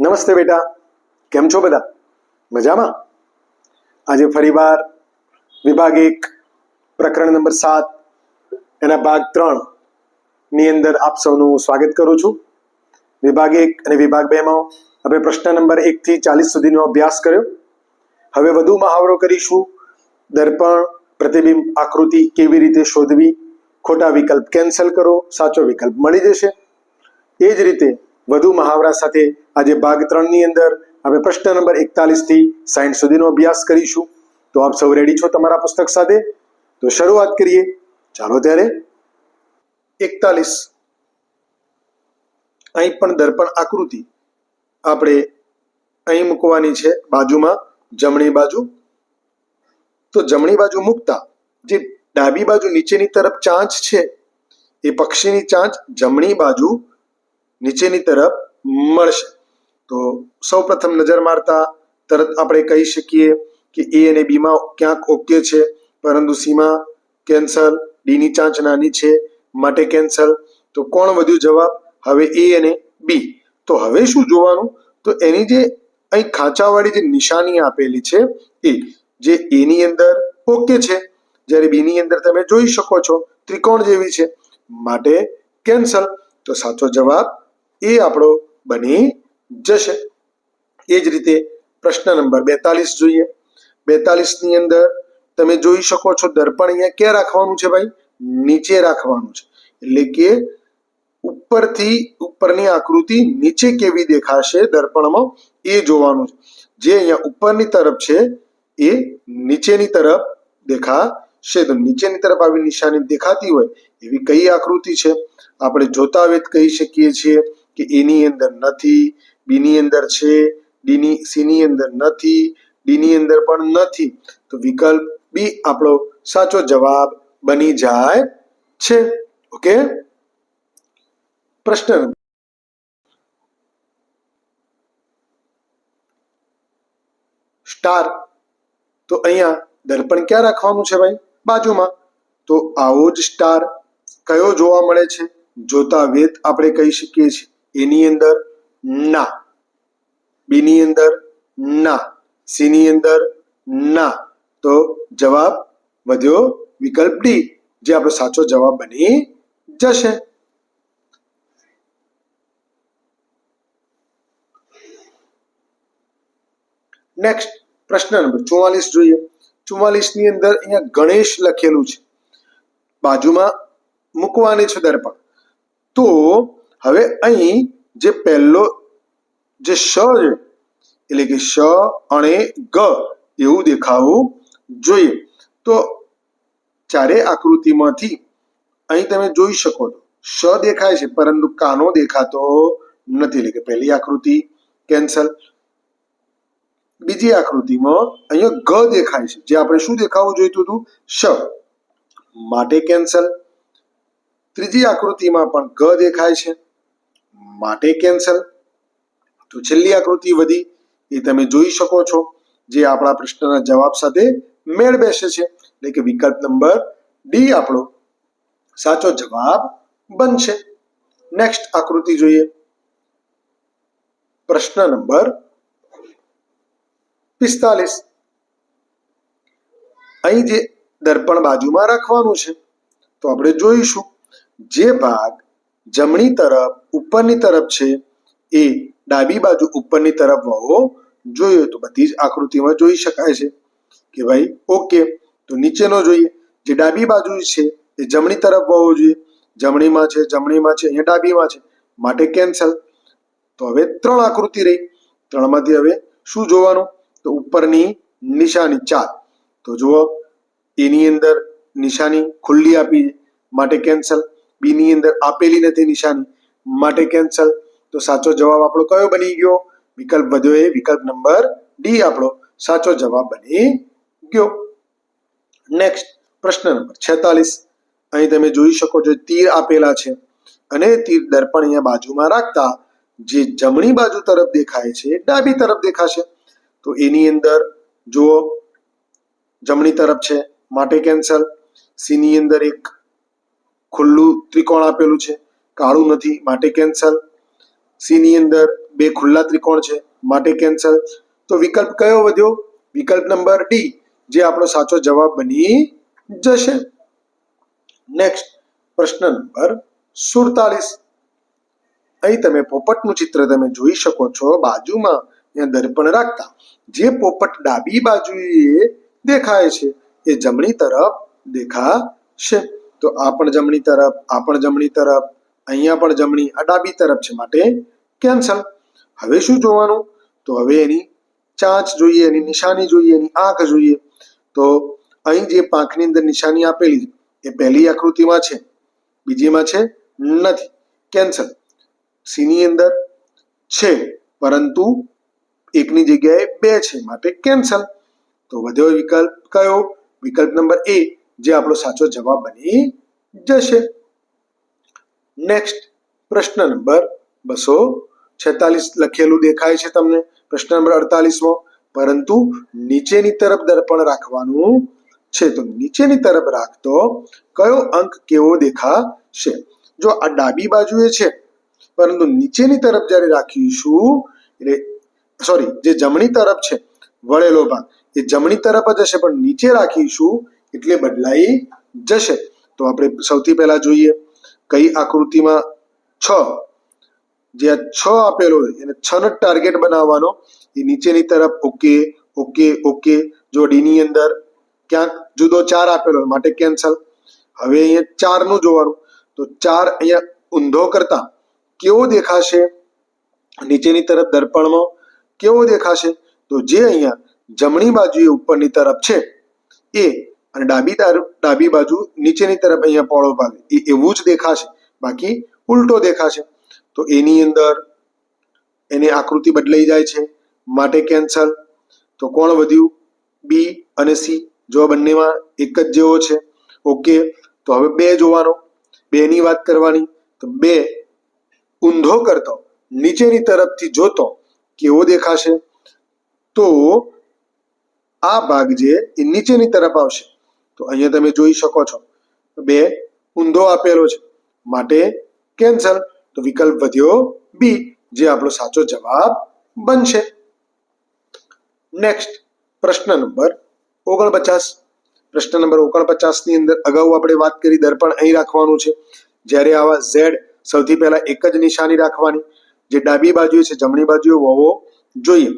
નમસ્તે બેટા. કેમ છો બધા? મજામાં? આજે ફરીવાર વિભાગ એક, પ્રકરણ નંબર સાત, એના ભાગ ત્રણની અંદર આપ સૌનું સ્વાગત કરું છું. વિભાગ એક અને વિભાગ બેમાં આપણે પ્રશ્ન નંબર એક થી ચાલીસ સુધીનો અભ્યાસ કર્યો. હવે વધુ મહાવરો કરીશું. દર્પણ, પ્રતિબિંબ, આકૃતિ કેવી રીતે શોધવી? ખોટા વિકલ્પ કેન્સલ કરો. સાચો વિકલ્પ મળી જશે. એ જ રીતે વધુ મહાવરા સાથે આજે ભાગ ત્રણની અંદર આપણે પ્રશ્ન નંબર એકતાલીસથી સાઠ સુધીનો અભ્યાસ કરીશું. તો આપ સૌ રેડી છો તમારા પુસ્તક સાથે? તો શરૂઆત કરીએ. ચાલો ત્યારે. એકતાલીસ. અહીં પણ દર્પણ આકૃતિ. આપણે અહીં મૂકવાની છે બાજુમાં જમણી બાજુ. તો જમણી બાજુ મૂકતા જે ડાબી બાજુ નીચેની તરફ ચાંચ છે, એ પક્ષીની ચાંચ જમણી બાજુ નીચેની તરફ મળશે. તો સૌ પ્રથમ નજર મારતા તરત આપણે કહી શકીએ કે એ અને બીમાં ક્યાંક ઓકે છે, પરંતુ સીમાં કેન્સલ ડીની ચાંચ નાની છે, માટે કેન્સલ તો કોણ વધ્યું જવાબ? હવે એ અને બી તો હવે શું જોવાનું? તો એની જે અહીં ખાંચાવાળી જે નિશાની આપેલી છે એ, જે એની અંદર ઓકે છે. જ્યારે બીની અંદર તમે જોઈ શકો છો, ત્રિકોણ જેવી છે, માટે કેન્સલ તો સાચો જવાબ એ આપણો બની જશે. એ જ રીતે પ્રશ્ન નંબર બેતાલીસ જોઈએ. બેતાલીસની અંદર તમે જોઈ શકો છો દર્પણ અહીંયા ક્યાં રાખવાનું છે ભાઈ? નીચે રાખવાનું છે. એટલે કે ઉપરથી, ઉપરની આકૃતિ નીચે કેવી દેખાશે દર્પણમાં? એ જોવાનું છે. જે અહીંયા ઉપરની તરફ છે, એ નીચેની તરફ દેખાશે. તો નીચેની તરફ આવી નિશાની દેખાતી હોય એવી કઈ આકૃતિ છે? આપણે જોતા વેત કહી શકીએ છીએ. કે એની અંદર નથી, બીની અંદર છે ડીની સીની અંદર નથી, ડીની અંદર પણ નથી. તો વિકલ્પ બી આપણો સાચો જવાબ બની જાય છે. ઓકે? પ્રશ્ન નંબર સ્ટાર. તો અહીંયા દર્પણ ક્યાં રાખવાનું છે ભાઈ? બાજુમાં. તો આવો જ સ્ટાર કયો જોવા મળે છે? જોતા વેત આપણે કહી શકીએ છીએ. એની અંદર ના. બીની અંદર ના. સીની અંદર ના. તો જવાબ વધ્યો વિકલ્પ ડી, જે આપણો સાચો જવાબ બની જશે. નેક્સ્ટ પ્રશ્ન નંબર ચુમ્માલીસ જોઈએ. ચુમ્માલીસની અંદર અહીંયા ગણેશ લખેલું છે. બાજુમાં મૂકવાની છે દર્પણ. તો હવે અહીં જે પહેલો જે શ છે, એટલે કે શ અને ગ એવું દેખાવું જોઈએ. તો ચારે આકૃતિમાંથી અહીં તમે જોઈ શકો છો. શ દેખાય છે, પરંતુ કાનો દેખાતો નથી. એટલે કે પહેલી આકૃતિ કેન્સલ. બીજી આકૃતિમાં અહીંયા ગ દેખાય છે. જે આપણે શું દેખાવું જોઈતું હતું? શ. માટે કેન્સલ. ત્રીજી આકૃતિમાં પણ ગ દેખાય છે. માટે કેન્સલ તો છેલ્લી આકૃતિ વધી એ તમે જોઈ શકો છો, જે આપણા પ્રશ્નના જવાબ સાથે મેળ બેસે છે. એટલે કે વિકલ્પ નંબર ડી આપણો સાચો જવાબ બનશે. નેક્સ્ટ આકૃતિ જોઈએ. પ્રશ્ન નંબર પિસ્તાલીસ. અહીં જે દર્પણ બાજુમાં રાખવાનું છે, તો આપણે જોઈશું. જે ભાગ જમણી તરફ ઉપરની તરફ છે, એ ડાબી બાજુ ઉપરની તરફ વહો જોઈએ તો બધી જ આકૃતિમાં જોઈ શકાય છે કે ભાઈ ઓકે તો નીચેનો જોઈએ. જે ડાબી બાજુ છે, એ જમણી તરફ વહવો જોઈએ. જમણીમાં છે જમણીમાં છે, અહીંયા ડાબીમાં છે. માટે કેન્સલ. તો હવે ત્રણ આકૃતિ રહી. ત્રણમાંથી હવે શું જોવાનું? તો ઉપરની નિશાની ચાર. તો જુઓ, એની અંદર નિશાની ખુલ્લી આપી માટે કેન્સલ. બીની અંદર આપેલી નથી નિશાની, માટે કેન્સલ તો સાચો જવાબ આપણો કયો બની ગયો? વિકલ્પ વધ્યો એ વિકલ્પ નંબર ડી આપણો. સાચો જવાબ બની ગયો. નેક્સ્ટ પ્રશ્ન નંબર છેતાલીસ. અહીં તમે જોઈ શકો છો, તીર આપેલા છે. અને તીર દર્પણ અહીંયા બાજુમાં રાખતા જે જમણી બાજુ તરફ દેખાય છે ડાબી તરફ દેખાશે. તો એની અંદર જુઓ, જમણી તરફ છે, માટે કેન્સલ સીની અંદર એક ખુલ્લું ત્રિકોણ આપેલું છે. કાળું નથી, માટે કેન્સલ સીની અંદર બે ખુલ્લા ત્રિકોણ છે, માટે કેન્સલ તો વિકલ્પ કયો વધ્યો? વિકલ્પ નંબર ડી જે આપણો સાચો જવાબ બની જશે. નેક્સ્ટ પ્રશ્ન નંબર સુડતાલીસ. અહીં તમે પોપટનું ચિત્ર તમે જોઈ શકો છો બાજુમાં અહીંયા દર્પણ રાખતા. જે પોપટ ડાબી બાજુએ દેખાય છે, એ જમણી તરફ દેખાશે. તો આ પણ જમણી તરફ, આ પણ જમણી તરફ, અહીંયા પણ જમણી, આ ડાબી તરફ છે માટે કેન્સલ. હવે શું જોવાનું? તો હવે એની ચાંચ જોઈએ, એની નિશાની જોઈએ, એની આંખ જોઈએ. તો અહીં જે પાંખની અંદર નિશાની આપેલી એ પહેલી આકૃતિમાં છે, બીજીમાં છે નથી. કેન્સલ. સીની અંદર છે, પરંતુ એકની જગ્યાએ બે છે માટે કેન્સલ. તો વધ્યો વિકલ્પ કયો? વિકલ્પ નંબર એ જે આપણો સાચો જવાબ બની જશે. નેક્સ્ટ પ્રશ્ન નંબર બસો છેતાલીસ લખેલું દેખાય છે તમને. પ્રશ્ન નંબર અડતાલીસમો. પરંતુ નીચેની તરફ દર્પણ રાખવાનું છે. તો નીચેની તરફ રાખતો કયો અંક કેવો દેખાશે? જો આ ડાબી બાજુએ છે, પરંતુ નીચેની તરફ જ્યારે રાખીશું, એટલે સોરી જે જમણી તરફ છે, વળેલો ભાગ, એ જમણી તરફ જ હશે, પણ નીચે રાખીશું એટલે બદલાઈ જશે. તો આપણે સૌથી પહેલા જોઈએ કઈ આકૃતિમાં છ. જે આ છ આપેલો હોય, એને છ નો ટાર્ગેટ બનાવવાનો. એ નીચેની તરફ ઓકે ઓકે ઓકે જો ડીની અંદર ક્યાંક જુદો ચાર આપેલો હોય, માટે કેન્સલ હવે અહીંયા ચારનું જોવાનું. તો ચાર અહીંયા ઊંધો કરતા કેવો દેખાશે? નીચેની તરફ દર્પણમાં કેવો દેખાશે? તો જે અહીંયા જમણી બાજુએ ઉપરની તરફ છે, એ અને ડાબી ડાબી બાજુ નીચેની તરફ અહીંયા પોળો ભાગ. એ એવું જ દેખાશે. બાકી ઉલટો દેખાશે. તો એની અંદર એની આકૃતિ બદલાઈ જાય છે. માટે કેન્સલ. તો કોણ વધ્યું? બી અને સી જો બંનેમાં એક જ જેવો છે. ઓકે તો હવે બે જોવાનો. બેની વાત કરવાની. તો બે ઊંધો કરતો, નીચેની તરફથી જોતો કેવો દેખાશે? તો આ ભાગ જે એ નીચેની તરફ આવશે. તો અહીંયા તમે જોઈ શકો છો. બે ઊંધો આપેલો છે. માટે કેન્સલ. તો વિકલ્પ વધ્યો બી, જે આપણો સાચો જવાબ બનશે. નેક્સ્ટ, પ્રશ્ન નંબર ઓગણપચાસ. પ્રશ્ન નંબર ઓગણપચાસની અંદર અગાઉ આપણે વાત કરી દર્પણ અહીં રાખવાનું છે. જ્યારે આવા ઝેડ સૌથી પહેલા એક જ નિશાની રાખવાની. જે ડાબી બાજુએ છે, જમણી બાજુએ હોવો જોઈએ.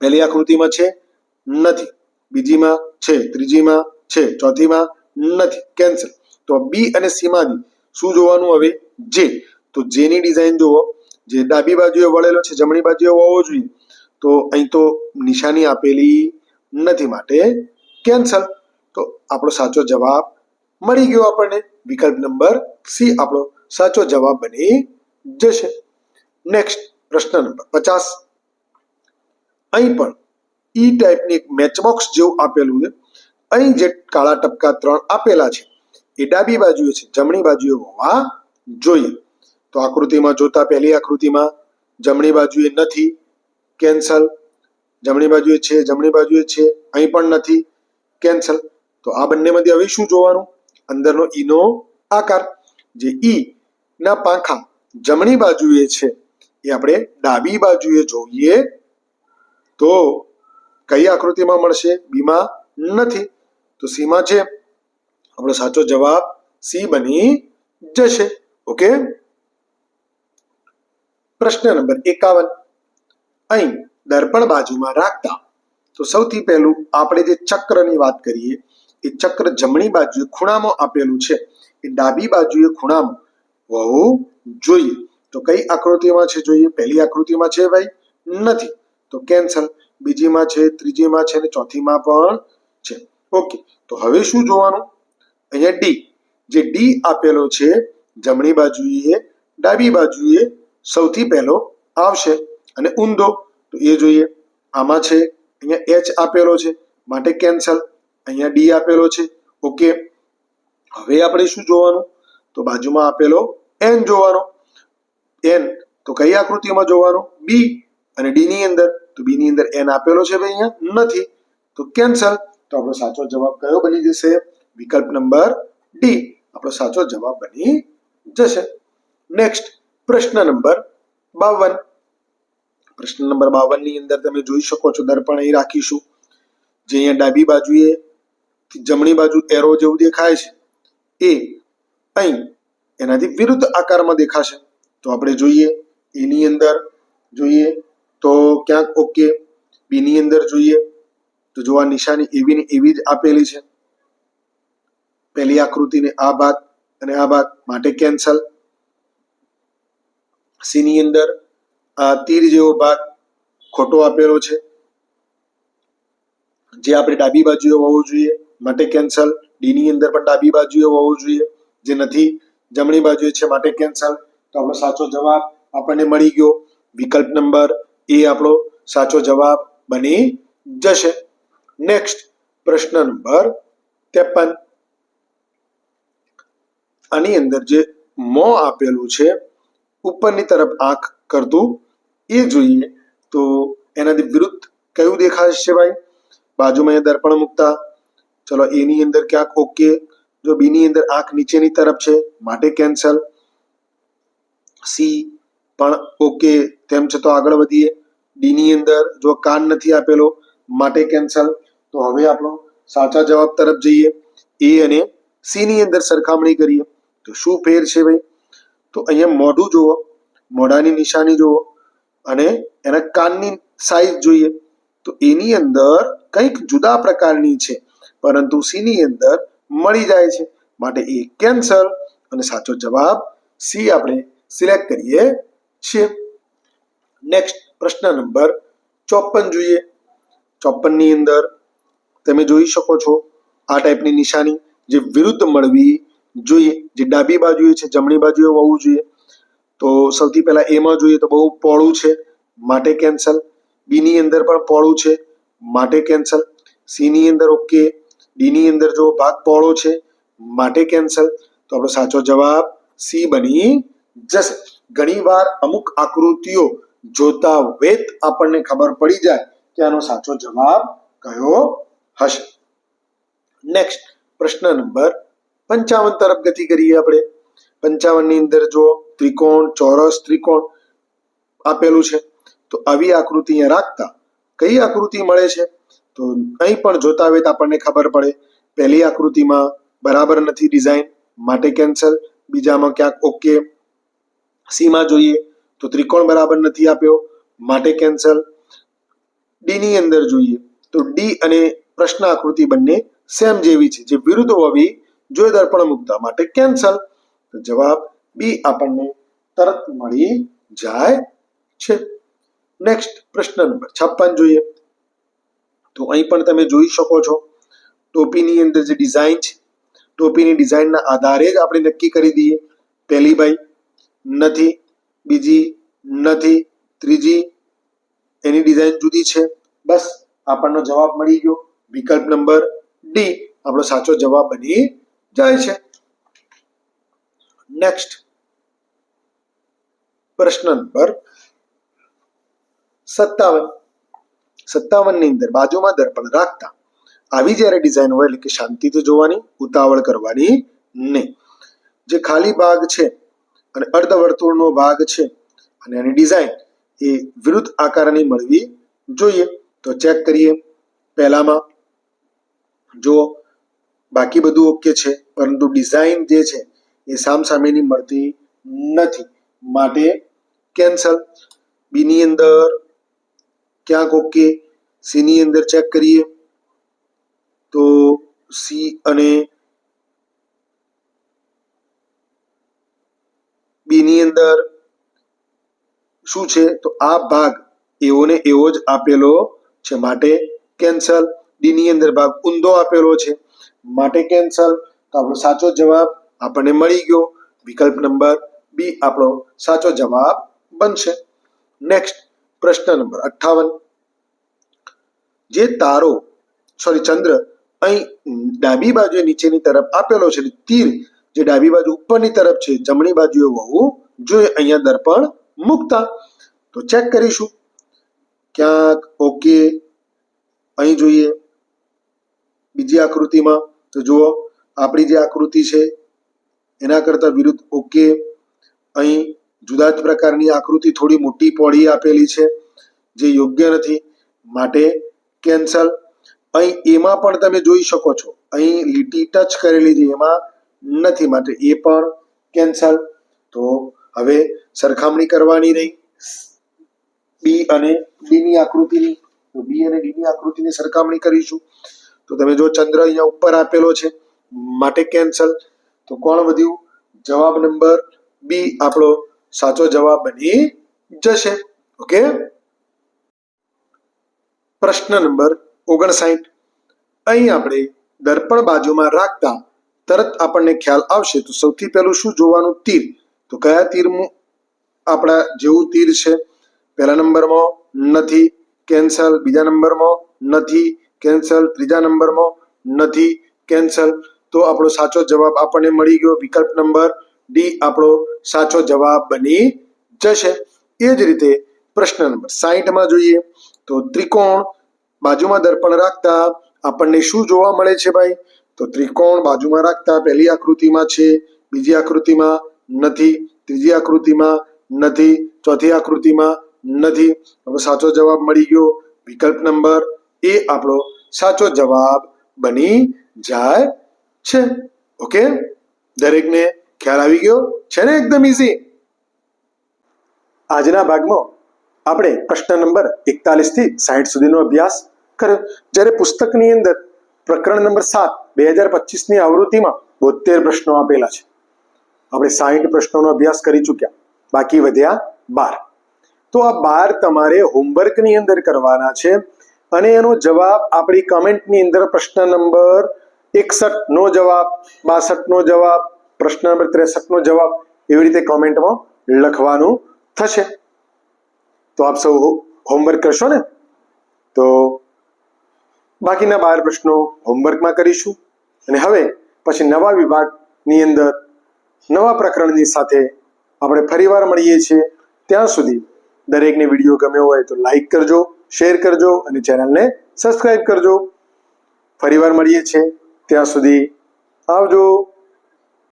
પહેલી આકૃતિમાં છે, નથી. બીજીમાં છે, ત્રીજીમાં છે. ચોથીમાં નથી. કેન્સલ તો બી અને સી માંથી શું જોવાનું હવે? જે તો જેની ડિઝાઇન જુઓ. જે ડાબી બાજુએ વળેલો છે, જમણી બાજુએ હોવો જોઈએ. તો અહીં તો નિશાની આપેલી નથી માટે કેન્સલ તો આપણો સાચો જવાબ મળી ગયો આપણને. વિકલ્પ નંબર સી આપણો સાચો જવાબ બની જશે. નેક્સ્ટ પ્રશ્ન નંબર પચાસ. અહીં પણ ઈ ટાઈપની એક મેચબોક્સ જેવું આપેલું છે. અહીં જે કાળા ટપકા ત્રણ આપેલા છે, એ ડાબી બાજુએ છે, જમણી બાજુએ હોવા જોઈએ. તો આકૃતિમાં જોતા પહેલી આકૃતિમાં જમણી બાજુએ નથી, કેન્સલ. જમણી બાજુએ છે, જમણી બાજુએ છે, અહીં પણ નથી, કેન્સલ. તો આ બંનેમાંથી હવે શું જોવાનું? અંદરનો ઈનો આકાર. જે ઈ ના પાંખા જમણી બાજુએ છે, એ આપણે ડાબી બાજુએ જોઈએ તો કઈ આકૃતિમાં મળશે? બીમાં નથી. તો સીમાં છે? આપણો સાચો જવાબ સી બની જશે. ઓકે? પ્રશ્ન નંબર એકાવન. અહીં દર્પણ બાજુમાં રાખતા તો સૌથી પહેલું આપણે જે ચક્રની વાત કરીએ, એ ચક્ર જમણી બાજુએ ખૂણામાં આપેલું છે. એ ડાબી બાજુએ ખૂણામાં હોવું જોઈએ. તો કઈ આકૃતિમાં છે જોઈએ? પહેલી આકૃતિમાં છે ભાઈ? નથી. તો કેન્સલ. બીજીમાં છે, ત્રીજીમાં છે અને ચોથીમાં પણ ઓકે, તો હવે શું જોવાનું? અહીંયા ડી જે ડી આપેલો છે, જમણી બાજુએ, ડાબી બાજુએ સૌથી પહેલો આવશે. અને ઊંધો, તો એ જોઈએ. આમાં છે, અહીંયા એચ આપેલો છે, માટે કેન્સલ અહીંયા ડી આપેલો છે, ઓકે. હવે આપણે શું જોવાનું? તો બાજુમાં આપેલો એન જોવાનો. એન તો કઈ આકૃતિમાં જોવાનો? બી અને ડી ની અંદર, તો બી ની અંદર એન આપેલો છે, ભાઈ, અહીંયા નથી. તો કેન્સલ તો આપણો સાચો જવાબ કયો બની જશે? વિકલ્પ નંબર ડી આપણો સાચો જવાબ બની જશે. નેક્સ્ટ પ્રશ્ન નંબર બાવન. પ્રશ્ન નંબર બાવનની અંદર તમે જોઈ શકો છો, દર્પણ અહીં રાખીશું. જે અહીંયા ડાબી બાજુએ, જમણી બાજુ એરો જેવું દેખાય છે. એ અહીં એનાથી વિરુદ્ધ આકારમાં દેખાશે. તો આપણે જોઈએ એની અંદર જોઈએ તો ક્યાંક ઓકે બીની અંદર જોઈએ તો જો આ નિશાની એવી ને એવી જ આપેલી છે. પહેલી આકૃતિને આ ભાગ અને આ ભાગ માટે કેન્સલ સીની અંદર આ તીર જેવો ભાગ ખોટો આપેલો છે. જે આપણે ડાબી બાજુએ હોવો જોઈએ, માટે કેન્સલ ડી ની અંદર પણ ડાબી બાજુએ હોવો જોઈએ, જે નથી, જમણી બાજુએ છે, માટે કેન્સલ તો આપણો સાચો જવાબ આપણને મળી ગયો. વિકલ્પ નંબર એ આપણો સાચો જવાબ બની જશે. નેક્સ્ટ પ્રશ્ન નંબર ત્રેપન. આની અંદર જે મો આપેલું છે, ઉપરની તરફ આંખ કરતું, એ જોઈએ તો એનાથી વિરુદ્ધ કયું દેખાશે ભાઈ? બાજુમાં અહીંયા દર્પણ મૂકતા. ચલો, એની અંદર ક્યાંક ઓકે જો બી ની અંદર આંખ નીચેની તરફ છે, માટે કેન્સલ સી પણ ઓકે તેમ છતાં આગળ વધીએ. ડી ની અંદર જો કાન નથી આપેલો, માટે કેન્સલ તો હવે આપણો સાચા જવાબ તરફ જઈએ. એ અને સી ની અંદર સરખામણી કરીએ. તો શું ફેર છે ભાઈ? તો અહીંયા મોઢું જુઓ, મોઢાની નિશાની જુઓ અને એના કાનની સાઈઝ જોઈએ. તો એની અંદર કંઈક જુદા પ્રકારની છે, પરંતુ સી ની અંદર મળી જાય છે. માટે એ કેન્સલ અને સાચો જવાબ સી આપણે સિલેક્ટ કરીએ છીએ. નેક્સ્ટ પ્રશ્ન નંબર ચોપન જોઈએ. ચોપનની અંદર તમે જોઈ શકો છો આ ટાઈપની નિશાની જે વિરુદ્ધ મળવી જોઈએ, જે ડાબી બાજુએ છે, જમણી બાજુએ હોવું જોઈએ. તો સૌથી પહેલા એમાં જોઈએ તો બહુ પોળું છે, માટે કેન્સલ. બી ની અંદર પણ પોળું છે, માટે કેન્સલ. સી ની અંદર ઓકે ડી ની અંદર જો ભાગ પોળો છે, માટે કેન્સલ. તો આપણો સાચો જવાબ સી બની જશે. ઘણીવાર અમુક આકૃતિઓ જોતા વેત આપણને ખબર પડી જાય કે આનો સાચો જવાબ કયો હશે. નેક્સ્ટ પ્રશ્ન નંબર પંચાવન તરફ ગતિ કરીએ આપણે. પંચાવનની અંદર જો ત્રિકોણ, ચોરસ ત્રિકોણ આપેલું છે. તો આવી આકૃતિ અહીંયા રાખતા કઈ આકૃતિ મળે છે? તો અહીં પણ જોતા તો આપણને ખબર પડે. પહેલી આકૃતિમાં બરાબર નથી ડિઝાઇન માટે કેન્સલ બીજામાં ક્યાંક ઓકે સીમાં જોઈએ તો ત્રિકોણ બરાબર નથી આપ્યો, માટે કેન્સલ ડી ની અંદર જોઈએ તો ડી અને પ્રશ્ન આકૃતિ બંને સેમ જેવી છે, જે વિરુદ્ધ હોવી જોઈએ દર્પણ મુક્તા માટે કેન્સલ તો જવાબ બી આપણને તરત મળી જાય છે. નેક્સ્ટ પ્રશ્ન નંબર છપ્પન જોઈએ. તો અહીં પણ તમે જોઈ શકો છો, ટોપીની અંદર જે ડિઝાઇન છે, ટોપીની ડિઝાઇનના આધારે જ આપણે નક્કી કરી દઈએ. પહેલી ભાઈ નથી, બીજી નથી, ત્રીજી એની ડિઝાઇન જુદી છે. બસ આપણનો જવાબ મળી ગયો. વિકલ્પ નંબર ડી આપણો સાચો જવાબ બની જાય છે. નેક્સ્ટ પ્રશ્ન નંબર સત્તાવન. સત્તાવનની અંદર બાજુમાં દર્પણ રાખતા આવી જ્યારે ડિઝાઇન હોય એટલે કે શાંતિથી જોવાની, ઉતાવળ કરવાની નહીં. જે ખાલી ભાગ છે અને અર્ધવર્તુળનો ભાગ છે અને એની ડિઝાઇન એ વિરુદ્ધ આકારની મળવી જોઈએ. તો ચેક કરીએ. પહેલામાં જો બાકી બધું ઓકે છે, પરંતુ ડિઝાઇન જે છે એ સામસામેની મળતી નથી. માટે કેન્સલ બીની અંદર ક્યાંક ઓકે સીની અંદર ચેક કરીએ. તો સી અને બી ની અંદર શું છે? તો આ ભાગ એવો ને એવો જ આપેલો છે. માટે કેન્સલ ડી ની અંદર ભાગ ઊંધો આપેલો છે. માટે કેન્સલ તો આપણો સાચો જવાબ આપણને મળી ગયો. વિકલ્પ નંબર બી આપણો સાચો જવાબ બનશે. નેક્સ્ટ પ્રશ્ન નંબર અઠ્ઠાવન. જે તારો સોરી ચંદ્ર અહીં ડાબી બાજુએ નીચેની તરફ આપેલો છે. તીર જે ડાબી બાજુ ઉપરની તરફ છે, જમણી બાજુએ હોવું જોઈએ અહીંયા દર્પણ મૂકતા. તો ચેક કરીશું. ક્યાંક ઓકે અહીં જોઈએ. બીજી આકૃતિમાં, તો જુઓ, આપણી જે આકૃતિ છે, એના કરતાં વિરુદ્ધ ઓકે અહીં જુદા જ પ્રકારની આકૃતિ થોડી મોટી પોળી આપેલી છે, જે યોગ્ય નથી, માટે કેન્સલ. અહીં એમાં પણ તમે જોઈ શકો છો, અહીં લીટી ટચ કરેલી છે, એમાં નથી, માટે એ પણ કેન્સલ. તો હવે સરખામણી કરવાની રહી. બી અને ડીની આકૃતિની, તો બી અને ડી ની આકૃતિની સરખામણી કરીશું. તો તમે જો ચંદ્ર અહીંયા ઉપર આપેલો છે, માટે કેન્સલ તો કોણ વધ્યું? જવાબ નંબર બી આપણો સાચો જવાબ બની જશે. ઓકે પ્રશ્ન નંબર ઓગણસાઠ. અહીં આપણે દર્પણ બાજુમાં રાખતા તરત આપણને ખ્યાલ આવશે. તો સૌથી પહેલું શું જોવાનું? તીર. તો કયા તીર આપણા જેવું તીર છે. પહેલા નંબરમાં નથી કેન્સલ બીજા નંબરમાં નથી કેન્સલ, ત્રીજા નંબરમાં નથી કેન્સલ. તો આપણો સાચો જવાબ આપણને મળી ગયો વિકલ્પ નંબર ડી, આપણો સાચો જવાબ બની જશે. એ જ રીતે પ્રશ્ન નંબર સાહીઠમાં જોઈએ તો ત્રિકોણ બાજુમાં દર્પણ રાખતા આપણને શું જોવા મળે છે ભાઈ? તો ત્રિકોણ બાજુમાં રાખતા પહેલી આકૃતિમાં છે, બીજી આકૃતિમાં નથી, ત્રીજી આકૃતિમાં નથી, ચોથી આકૃતિમાં નથી. આપણો સાચો જવાબ મળી ગયો વિકલ્પ નંબર એ આપણો સાચો જવાબ બની જાય છે. ઓકે દરેકને ખ્યાલ આવી ગયો? છે ને એકદમ ઇઝી આજના ભાગમાં આપણે પ્રશ્ન નંબર એકતાલીસથી સાહીઠ સુધીનો અભ્યાસ કર્યો. જ્યારે પુસ્તકની અંદર પ્રકરણ નંબર સાત, બે હજાર પચીસની આવૃત્તિમાં બોતેર પ્રશ્નો આપેલા છે. આપણે સાહીઠ પ્રશ્નોનો અભ્યાસ કરી ચૂક્યા. બાકી વધ્યા બાર. તો આ બાર તમારે હોમવર્કની અંદર કરવાના છે. અને એનો જવાબ આપણી કમેન્ટની અંદર પ્રશ્ન નંબર એકસઠ નો જવાબ, બાસઠ નો જવાબ, પ્રશ્ન નંબર ત્રેસઠ નો જવાબ એવી રીતે કોમેન્ટમાં લખવાનું થશે. તો આપ સૌ હોમવર્ક કરશો ને? તો બાકીના બાર પ્રશ્નો હોમવર્કમાં કરીશું. અને હવે પછી નવા વિભાગની અંદર નવા પ્રકરણની સાથે આપણે ફરીવાર મળીએ છીએ. ત્યાં સુધી દરેકને વીડિયો ગમ્યો હોય તો લાઈક કરજો. શેર કરજો અને ચેનલને સબસ્ક્રાઈબ કરજો. ફરીવાર મળીએ છીએ. ત્યાં સુધી આવજો.